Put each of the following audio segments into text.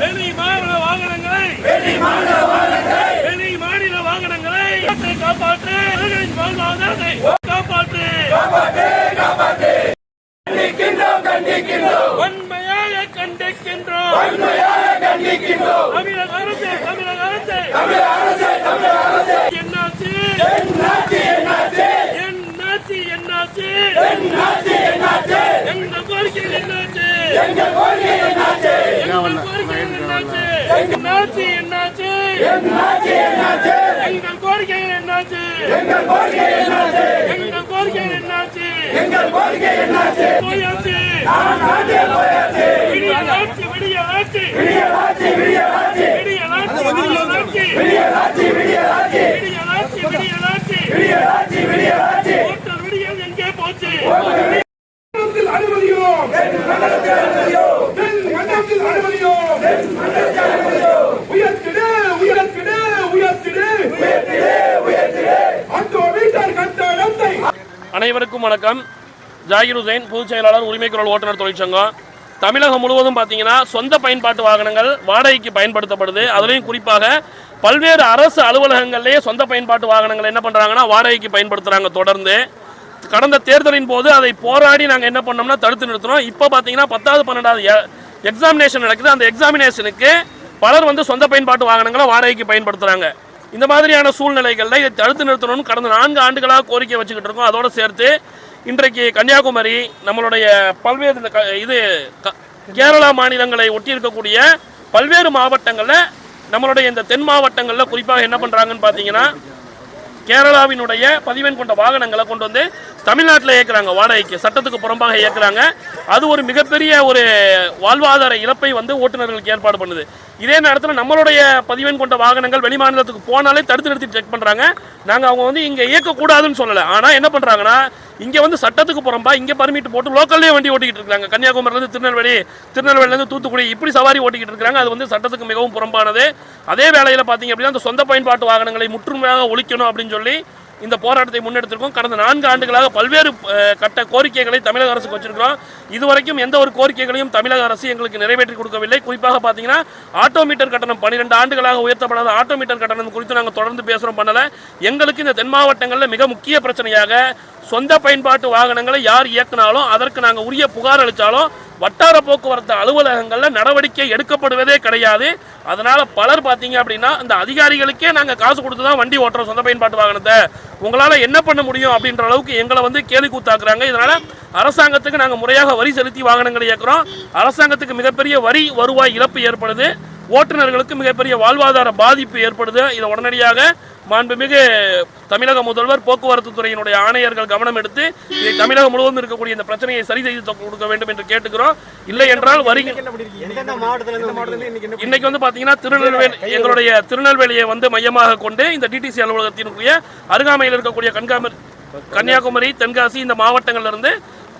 வெளி மாநில வாகனங்களை வெளி மாநில வாகனங்களை. காப்பாற்று வாழ்வாதாரத்தை காப்பாற்று வன்மையாக கண்டிக்கின்றோம். தமிழக அரசு தமிழக அரசு. என்னாச்சு? என்னாச்சு என்னாச்சு? எங்க கோரிக்கை என்னாச்சு? என்னாச்சு எங்கள் கோரிக்கை என்னாச்சு என்னாச்சு என்னாச்சு எங்கள் கோரிக்கை என்னாச்சு எங்கள் கோரிக்கை என்னாச்சு போயாச்சு உயர்த்திடு உயர்த்திடு உயர்த்திடு அனைவருக்கும் வணக்கம். ஜாகிர் ஹுசைன் பொதுச் செயலாளர் உரிமை குரல் ஓட்டுநர் தொழிற்சங்கம். தமிழகம் முழுவதும் பார்த்தீங்கன்னா சொந்த பயன்பாட்டு வாகனங்கள் வாடகைக்கு பயன்படுத்தப்படுது. அதுலேயும் குறிப்பாக பல்வேறு அரசு அலுவலகங்கள்லேயே சொந்த பயன்பாட்டு வாகனங்கள் என்ன பண்ணுறாங்கன்னா வாடகைக்கு பயன்படுத்துகிறாங்க தொடர்ந்து. கடந்த தேர்தலின் போது அதை போராடி நாங்கள் என்ன பண்ணோம்னா தடுத்து நிறுத்தினோம். இப்போ பார்த்தீங்கன்னா பத்தாவது பன்னெண்டாவது எக்ஸாமினேஷன் நடக்குது. அந்த எக்ஸாமினேஷனுக்கு பலர் வந்து சொந்த பயன்பாட்டு வாகனங்களை வாடகைக்கு பயன்படுத்துகிறாங்க இந்த மாதிரியான சூழ்நிலைகளில் இதை தடுத்து நிறுத்தணும்னு கடந்த நான்கு ஆண்டுகளாக கோரிக்கை வச்சுக்கிட்டு இருக்கோம். அதோடு சேர்த்து இன்றைக்கு கன்னியாகுமரி நம்மளுடைய பல்வேறு இந்த க- இது க- கேரளா மாநிலங்களை ஒட்டி இருக்கக்கூடிய பல்வேறு மாவட்டங்களில் நம்மளுடைய இந்த தென் மாவட்டங்களில் குறிப்பாக என்ன பண்ணுறாங்கன்னு பார்த்தீங்கன்னா கேரளாவினுடைய பதிவெண் கொண்ட வாகனங்களை கொண்டு வந்து தமிழ்நாட்டில் இயக்குறாங்க வாடகைக்கு. சட்டத்துக்கு புறம்பாக இயக்குறாங்க. அது ஒரு மிகப்பெரிய ஒரு வாழ்வாதார இழப்பை வந்து ஓட்டுநர்களுக்கு ஏற்பாடு பண்ணுது. இதே நேரத்தில் நம்மளுடைய பதிவெண் கொண்ட வாகனங்கள் வெளிமாநிலத்துக்கு போனாலே தடுத்து நிறுத்தி செக் பண்ணுறாங்க நாங்கள் அவங்க வந்து இங்கே இயக்கக்கூடாதுன்னு சொல்லலை. ஆனால் என்ன பண்ணுறாங்கன்னா இங்கே வந்து சட்டத்துக்கு புறம்பா இங்கே பர்மிட் போட்டு லோக்கல்லே வண்டி ஓட்டிக்கிட்டு இருக்காங்க. கன்னியாகுமரியிலேருந்து திருநெல்வேலி திருநெல்வேலியிலேருந்து தூத்துக்குடி இப்படி சவாரி ஓட்டிக்கிட்டு இருக்காங்க. அது வந்து சட்டத்துக்கு மிகவும் புறம்பானது. அதே வேளையில் பார்த்தீங்க அப்படின்னா அந்த சொந்த பயன்பாட்டு வாகனங்களை முற்றுமையாக ஒழிக்கணும் அப்படின்னு சொல்லி இந்த போராட்டத்தை முன்னெடுத்திருக்கோம். கடந்த நான்கு ஆண்டுகளாக பல்வேறு கட்ட கோரிக்கைகளை தமிழக அரசுக்கு வச்சிருக்கிறோம். இதுவரைக்கும் எந்த ஒரு கோரிக்கைகளையும் தமிழக அரசு எங்களுக்கு நிறைவேற்றி கொடுக்கவில்லை. குறிப்பாக பார்த்தீங்கன்னா ஆட்டோமீட்டர் கட்டணம் பன்னிரெண்டு ஆண்டுகளாக உயர்த்தப்படாத ஆட்டோமீட்டர் கட்டணம் குறித்து நாங்கள் தொடர்ந்து பேசுகிறோம் பண்ணலை. எங்களுக்கு இந்த தென் மாவட்டங்களில் மிக முக்கிய பிரச்சனையாக சொந்த பயன்பாட்டு வாகனங்களை யார் இயக்குனாலும் அதற்கு நாங்கள் உரிய புகார் அளித்தாலும் வட்டார போக்குவரத்து அலுவலகங்களில் நடவடிக்கை எடுக்கப்படுவதே கிடையாது. அதனால் பலர் பார்த்தீங்க அப்படின்னா இந்த அதிகாரிகளுக்கே நாங்கள் காசு கொடுத்து தான் வண்டி ஓட்டுறோம் சொந்த பயன்பாட்டு வாகனத்தை. உங்களால் என்ன பண்ண முடியும் அப்படின்ற அளவுக்கு எங்களை வந்து கேலி கூத்தாக்குறாங்க. இதனால் அரசாங்கத்துக்கு நாங்கள் முறையாக வரி செலுத்தி வாகனங்களை இயக்குறோம். அரசாங்கத்துக்கு மிகப்பெரிய வரி வருவாய் இழப்பு ஏற்படுது. ஓட்டுநர்களுக்கு மிகப்பெரிய வாழ்வாதார பாதிப்பு ஏற்படுது. இதை உடனடியாக மாண்புமிகு தமிழக முதல்வர் போக்குவரத்து துறையினுடைய ஆணையர்கள் கவனம் எடுத்து இதை தமிழகம் முழுவதும் இருக்கக்கூடிய இந்த பிரச்சனையை சரி செய்து கொடுக்க வேண்டும் என்று கேட்டுக்கிறோம். இல்லை என்றால் வரி எந்தெந்த மாவட்டத்துல இருந்து மாவட்டத்துல இன்னைக்கு வந்து பாத்தீங்கன்னா திருநெல்வேலி எங்களுடைய திருநெல்வேலியை வந்து மையமாக கொண்டு இந்த டிடிசி அலுவலகத்தினுடைய அருகாமையில் இருக்கக்கூடிய கண்காமரி கன்னியாகுமரி தென்காசி இந்த மாவட்டங்கள்ல இருந்து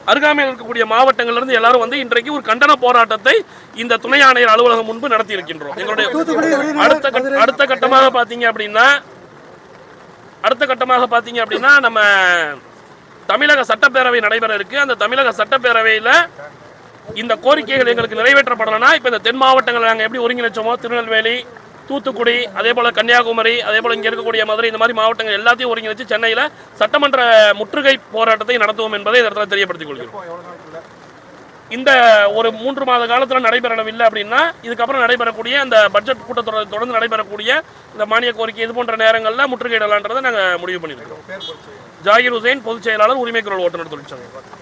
அருகாமையில் இருக்கக்கூடிய மாவட்டங்கள்ல இருந்து எல்லாரும் வந்து இன்றைக்கு ஒரு கண்டன போராட்டத்தை இந்த துணை ஆணையர் அலுவலகம் முன்பு நடத்தி இருக்கின்றோம் எங்களுடைய அடுத்த அடுத்த கட்டமாக பாத்தீங்க அப்படின்னா அடுத்த கட்டமாக பாத்தீங்க அப்படின்னா நம்ம தமிழக சட்டப்பேரவை நடைபெற இருக்கு. அந்த தமிழக சட்டப்பேரவையில் இந்த கோரிக்கைகள் எங்களுக்கு நிறைவேற்றப்படலைன்னா இப்போ இந்த தென் மாவட்டங்களை நாங்கள் எப்படி ஒருங்கிணைச்சோமோ திருநெல்வேலி தூத்துக்குடி அதே போல் கன்னியாகுமரி அதே போல் இங்கே இருக்கக்கூடிய மதுரை இந்த மாதிரி மாவட்டங்கள் எல்லாத்தையும் ஒருங்கிணைச்சு சென்னையில் சட்டமன்ற முற்றுகை போராட்டத்தை நடத்துவோம் என்பதை இந்த இடத்துல தெரியப்படுத்திக் கொள்கிறோம். இந்த ஒரு மூன்று மாத காலத்தில் நடைபெறவில்லை அப்படின்னா இதுக்கப்புறம் நடைபெறக்கூடிய அந்த பட்ஜெட் கூட்டத்தொடர் தொடர்ந்து நடைபெறக்கூடிய இந்த மானிய கோரிக்கை இது போன்ற நேரங்களில் முற்றுகையிடலான்றதை நாங்கள் முடிவு பண்ணியிருக்கிறோம் ஜாகிர் ஹுசைன் பொதுச் செயலாளர் உரிமை குரல் ஓட்டுநர் தொழிற்சங்கம்.